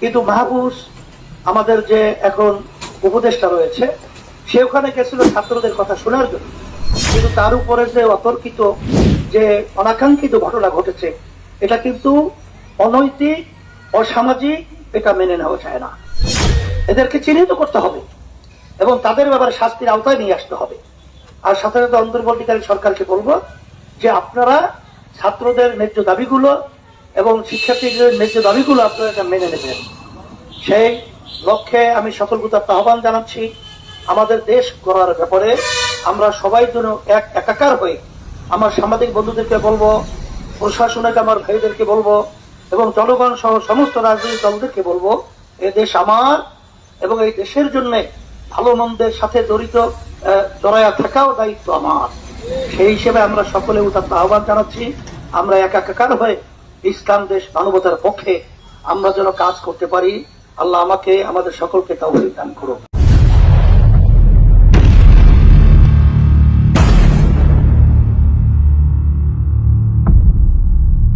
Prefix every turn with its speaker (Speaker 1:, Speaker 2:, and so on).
Speaker 1: কিন্তু মাহবুস আমাদের যে এখন উপদেষ্টা রয়েছে, সে ওখানে গেছিল ছাত্রদের কথা শোনার জন্য। কিন্তু তার উপরে যে অতর্কিত, যে অনাকাঙ্ক্ষিত ঘটনা ঘটেছে, এটা কিন্তু অনৈতিক, অসামাজিক, এটা মেনে নেওয়া যায় না। এদেরকে চিহ্নিত করতে হবে এবং তাদের ব্যাপারে শাস্তির আওতায় নিয়ে আসতে হবে। আর সাথে সাথে অন্তর্বর্তীকালীন সরকারকে বলব যে আপনারা ছাত্রদের ন্যায্য দাবিগুলো এবং শিক্ষার্থীদের ন্যায্য দাবিগুলো আপনারা এটা মেনে নেবেন। সেই লক্ষ্যে আমি সকল গুতার আহ্বান জানাচ্ছি। আমাদের দেশ গড়ার ব্যাপারে আমরা সবাই যেন এক একাকার হয়ে আমার সাংবাদিক বন্ধুদেরকে বলব, প্রশাসনকে আমার ভাইদেরকে বলব, এবং জনগণ সহ সমস্ত রাজনৈতিক দলদেরকে বলব, এ দেশ আমার এবং এই দেশের জন্য ভালো মন্দের সাথে জড়িত জড়াইয়া থাকাও দায়িত্ব আমার। সেই হিসেবে আমরা সকলে উদাত্ত আহ্বান জানাচ্ছি। আমরা একাকার হয়ে ইসলাম দেশ মানবতার পক্ষে আমরা যেন কাজ করতে পারি, আল্লাহ আমাকে, আমাদের সকলকে তাও দান করুন